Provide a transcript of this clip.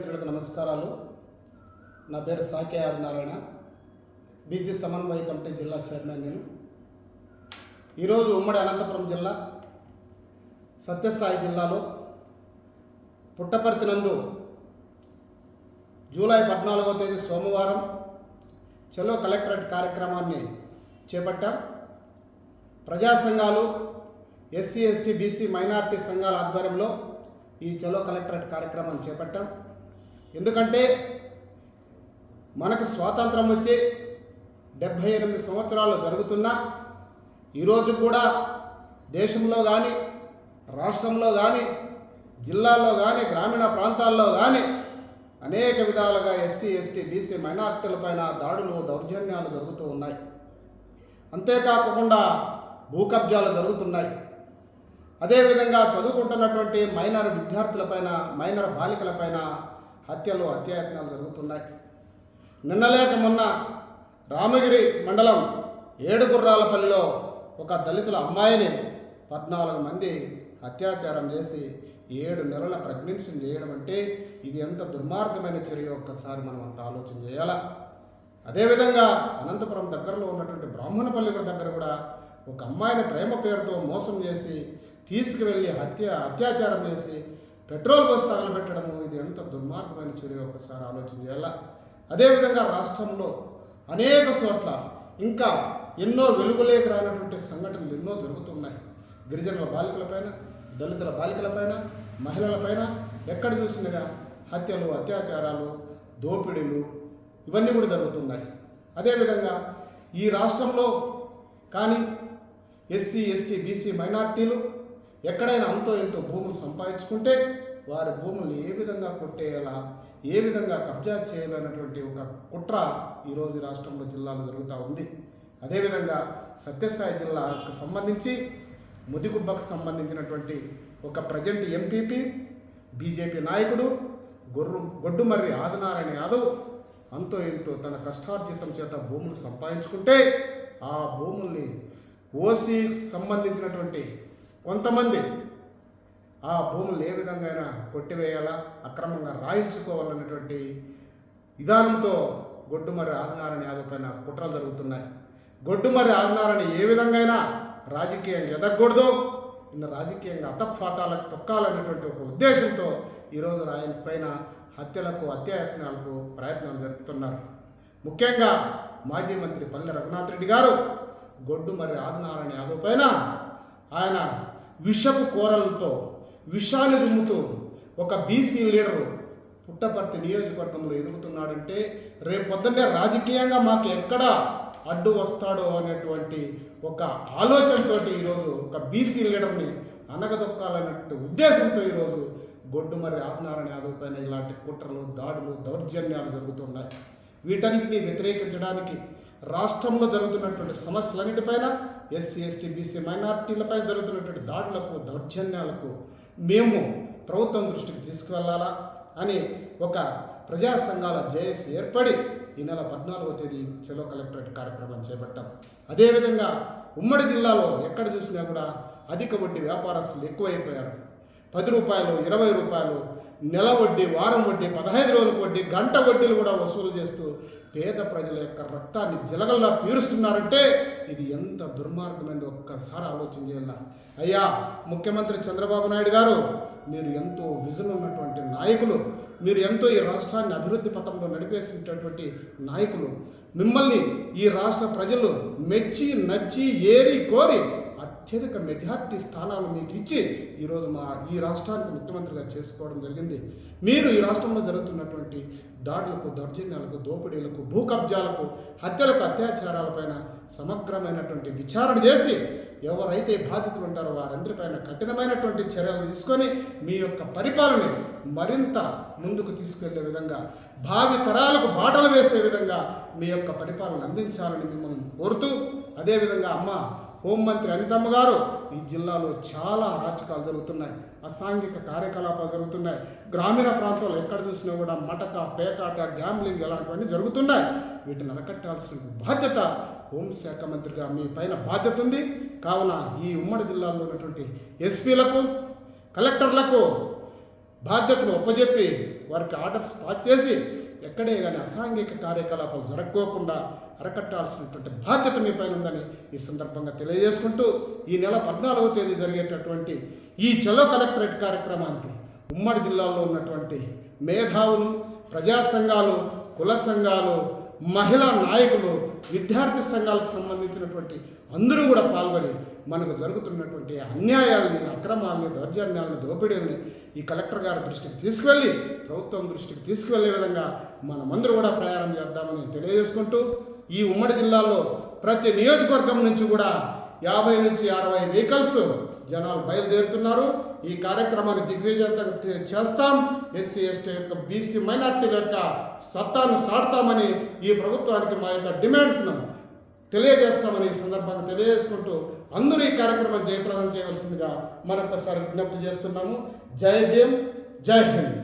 మిత్రులకు నమస్కారాలు. నా పేరు Sake R Narayana. B C committee జిల్లా చైర్మన్ నేను. ఈరోజు ఉమ్మడి అనంతపురం జిల్లా సత్యసాయి జిల్లాలో పుట్టపర్తి నందు జూలై పద్నాలుగో తేదీ సోమవారం చెలో కలెక్టరేట్ కార్యక్రమాన్ని చేపట్టాం. ప్రజా సంఘాలు ఎస్సీ ఎస్టీ బీసీ మైనారిటీ సంఘాల ఆధ్వర్యంలో ఈ చలో కలెక్టరేట్ కార్యక్రమాన్ని చేపట్టాం. ఎందుకంటే మనకు స్వాతంత్రం వచ్చి డెబ్భై ఎనిమిది సంవత్సరాలు జరుగుతున్నా ఈరోజు కూడా దేశంలో కానీ రాష్ట్రంలో కానీ జిల్లాల్లో కానీ గ్రామీణ ప్రాంతాల్లో కానీ అనేక విధాలుగా ఎస్సీ ఎస్టీ బీసీ మైనార్టీలపైన దాడులు దౌర్జన్యాలు జరుగుతూ ఉన్నాయి. అంతేకాకుండా భూ కబ్జాలు జరుగుతున్నాయి. అదేవిధంగా చదువుకుంటున్నటువంటి మైనర్ విద్యార్థులపైన మైనర్ బాలికలపైన హత్యలు అత్యాయత్నాలు జరుగుతున్నాయి. నిన్నలేక మొన్న రామగిరి మండలం ఏడుగుర్రాలపల్లిలో ఒక దళితుల అమ్మాయిని పద్నాలుగు మంది అత్యాచారం చేసి ఏడు నెలల ప్రెగ్నెన్సీ చేయడం అంటే ఇది ఎంత దుర్మార్గమైన చర్య? ఒక్కసారి మనం అంత ఆలోచన చేయాలా? అదేవిధంగా అనంతపురం దగ్గరలో ఉన్నటువంటి బ్రాహ్మణపల్లి దగ్గర కూడా ఒక అమ్మాయిని ప్రేమ పేరుతో మోసం చేసి తీసుకువెళ్ళి హత్య అత్యాచారం చేసి పెట్రోల్ బస్ తగలబెట్టడము ఇది ఎంత దుర్మార్గమైన చర్య ఒకసారి ఆలోచన చేయాలా? అదేవిధంగా రాష్ట్రంలో అనేక చోట్ల ఇంకా ఎన్నో వెలుగులేకి రానటువంటి సంఘటనలు ఎన్నో జరుగుతున్నాయి. గిరిజనుల బాలికలపైన దళితుల బాలికలపైన మహిళలపైన ఎక్కడ చూసినగా హత్యలు అత్యాచారాలు దోపిడీలు ఇవన్నీ కూడా జరుగుతున్నాయి. అదేవిధంగా ఈ రాష్ట్రంలో కానీ ఎస్సీ ఎస్టీ బీసీ మైనార్టీలు ఎక్కడైనా అంతో ఎంతో భూములు సంపాదించుకుంటే వారి భూముల్ని ఏ విధంగా కొట్టేయాలా ఏ విధంగా కబ్జా చేయాలన్నటువంటి ఒక కుట్ర ఈరోజు రాష్ట్రంలో జిల్లాలో జరుగుతూ ఉంది. అదేవిధంగా సత్యసాయి జిల్లాకు సంబంధించి ముదిగుబ్బకు సంబంధించినటువంటి ఒక ప్రజెంట్ ఎంపీపీ బీజేపీ నాయకుడు గొర్రు గొడ్డుమర్రి ఆదినారాయణ యాదవ్ అంతో ఎంతో తన కష్టార్జితం చేత భూములు సంపాదించుకుంటే ఆ భూముల్ని ఓసీ సంబంధించినటువంటి కొంతమంది ఆ భూములు ఏ విధంగా అయినా కొట్టివేయాలా అక్రమంగా రాయించుకోవాలన్నటువంటి విధానంతో గొడ్డుమర్రి ఆదినారాయణ యాదవ్ పైన కుట్రలు జరుగుతున్నాయి. గొడ్డుమర్రి ఆదినారాయణ ఏ విధంగా అయినా రాజకీయంగా ఎదగకూడదు. ఇన్న రాజకీయంగా అతపాతాలకు తొక్కాలనేటువంటి ఒక ఉద్దేశంతో ఈరోజు ఆయన పైన హత్యలకు అత్యాయత్నాలకు ప్రయత్నాలు జరుపుతున్నారు. ముఖ్యంగా మాజీ మంత్రి పల్లె రఘునాథ్ రెడ్డి గారు గొడ్డుమర్రి ఆదినారాయణ యాదవ్ పైన ఆయన విషపు కోరలతో విషాన్ని రుమ్ముతూ ఒక బీసీ లీడరు పుట్టపర్తి నియోజకవర్గంలో ఎదుగుతున్నాడంటే రేపు పొద్దున్నే రాజకీయంగా మాకు ఎక్కడ అడ్డు వస్తాడో అనేటువంటి ఒక ఆలోచనతో ఈరోజు ఒక బీసీ లీడర్ని అనగదొక్కాలన్నట్టు ఉద్దేశంతో ఈరోజు గొడ్డుమర్రి ఆదినారాయణ యాదవ్ పైన ఇలాంటి కుట్రలు దాడులు దౌర్జన్యాలు జరుగుతున్నాయి. వీటన్నిటిని వ్యతిరేకించడానికి రాష్ట్రంలో జరుగుతున్నటువంటి సమస్యలన్నిటిపైన ఎస్సీ ఎస్టీ బీసీ మైనార్టీలపై జరుగుతున్నటువంటి దాడులకు దౌర్జన్యాలకు మేము ప్రభుత్వం దృష్టికి తీసుకువెళ్ళాలా అని ఒక ప్రజా సంఘాల జేఎస్ ఏర్పడి ఈ నెల పద్నాలుగో తేదీ చెలో కలెక్టరేట్ కార్యక్రమం చేపట్టాం. అదేవిధంగా ఉమ్మడి జిల్లాలో ఎక్కడ చూసినా కూడా అధిక వడ్డీ వ్యాపారస్తులు ఎక్కువైపోయారు. పది రూపాయలు ఇరవై రూపాయలు నెల వడ్డీ వారం వడ్డీ పదహైదు రోజుల వడ్డీ గంట వడ్డీలు కూడా వసూలు చేస్తూ పేద ప్రజల యొక్క రక్తాన్ని జలగల్లా పీరుస్తున్నారంటే ఇది ఎంత దుర్మార్గమైంది ఒక్కసారి ఆలోచన చేయాల? అయ్యా ముఖ్యమంత్రి చంద్రబాబు నాయుడు గారు మీరు ఎంతో విజన్ ఉన్నటువంటి నాయకులు మీరు ఎంతో ఈ రాష్ట్రాన్ని అభివృద్ధి పథంలో నడిపేసినటువంటి నాయకులు. మిమ్మల్ని ఈ రాష్ట్ర ప్రజలు మెచ్చి నచ్చి ఏరి కోరి అత్యధిక మెజార్టీ స్థానాలు మీకు ఇచ్చి ఈరోజు మా ఈ రాష్ట్రానికి ముఖ్యమంత్రిగా చేసుకోవడం జరిగింది. మీరు ఈ రాష్ట్రంలో జరుగుతున్నటువంటి దాడులకు దౌర్జన్యాలకు దోపిడీలకు భూ కబ్జాలకు హత్యలకు అత్యాచారాలపైన సమగ్రమైనటువంటి విచారణ చేసి ఎవరైతే బాధితులు ఉంటారో వారందరిపైన కఠినమైనటువంటి చర్యలు తీసుకొని మీ యొక్క పరిపాలన మరింత ముందుకు తీసుకెళ్ళే విధంగా భావి తరాలకు బాటలు వేసే విధంగా మీ యొక్క పరిపాలన అందించాలని మిమ్మల్ని కోరుతూ అదేవిధంగా అమ్మ హోంమంత్రి అనితమ్మ గారు ఈ జిల్లాలో చాలా అరాచకాలు జరుగుతున్నాయి అసాంఘిక కార్యకలాపాలు జరుగుతున్నాయి గ్రామీణ ప్రాంతాల్లో ఎక్కడ చూసినా కూడా మటక పేకాట గ్యాంబ్లింగ్ ఇలాంటివన్నీ జరుగుతున్నాయి. వీటిని అరకట్టాల్సిన బాధ్యత హోంశాఖ మంత్రిగా మీ పైన బాధ్యత ఉంది. కావున ఈ ఉమ్మడి జిల్లాలో ఉన్నటువంటి ఎస్పీలకు కలెక్టర్లకు బాధ్యతలు ఒప్పజెప్పి వారికి ఆర్డర్స్ పాస్ చేసి ఎక్కడే కానీ అసాంఘిక కార్యకలాపాలు జరగకోకుండా అరకట్టాల్సినటువంటి బాధ్యత మీ పైన ఉందని ఈ సందర్భంగా తెలియజేసుకుంటూ ఈ నెల పద్నాలుగవ తేదీ జరిగేటటువంటి ఈ చలో కలెక్టరేట్ కార్యక్రమానికి ఉమ్మడి జిల్లాలో ఉన్నటువంటి మేధావులు ప్రజా సంఘాలు కుల సంఘాలు మహిళా నాయకులు విద్యార్థి సంఘాలకు సంబంధించినటువంటి అందరూ కూడా పాల్గొని మనకు జరుగుతున్నటువంటి అన్యాయాలని అక్రమాలని దౌర్జన్యాలని దోపిడీలని ఈ కలెక్టర్ గారి దృష్టికి తీసుకువెళ్ళి ప్రభుత్వం దృష్టికి తీసుకువెళ్ళే విధంగా మనమందరూ కూడా ప్రయాణం చేద్దామని తెలియజేసుకుంటూ ఈ ఉమ్మడి జిల్లాలో ప్రతి నియోజకవర్గం నుంచి కూడా యాభై నుంచి అరవై వెహికల్స్ జనాలు బయలుదేరుతున్నారు. ఈ కార్యక్రమాన్ని దిగ్విజయంగా చేస్తాం. ఎస్సీ ఎస్టీ యొక్క బీసీ మైనార్టీల యొక్క సత్తాను సాడతామని ఈ ప్రభుత్వానికి మా యొక్క డిమాండ్స్ను తెలియజేస్తామని ఈ సందర్భంగా తెలియజేసుకుంటూ అందరూ ఈ కార్యక్రమం జయప్రదం చేయవలసిందిగా మరొకసారి విజ్ఞప్తి చేస్తున్నాము. జై భీమ్ జై హింద్.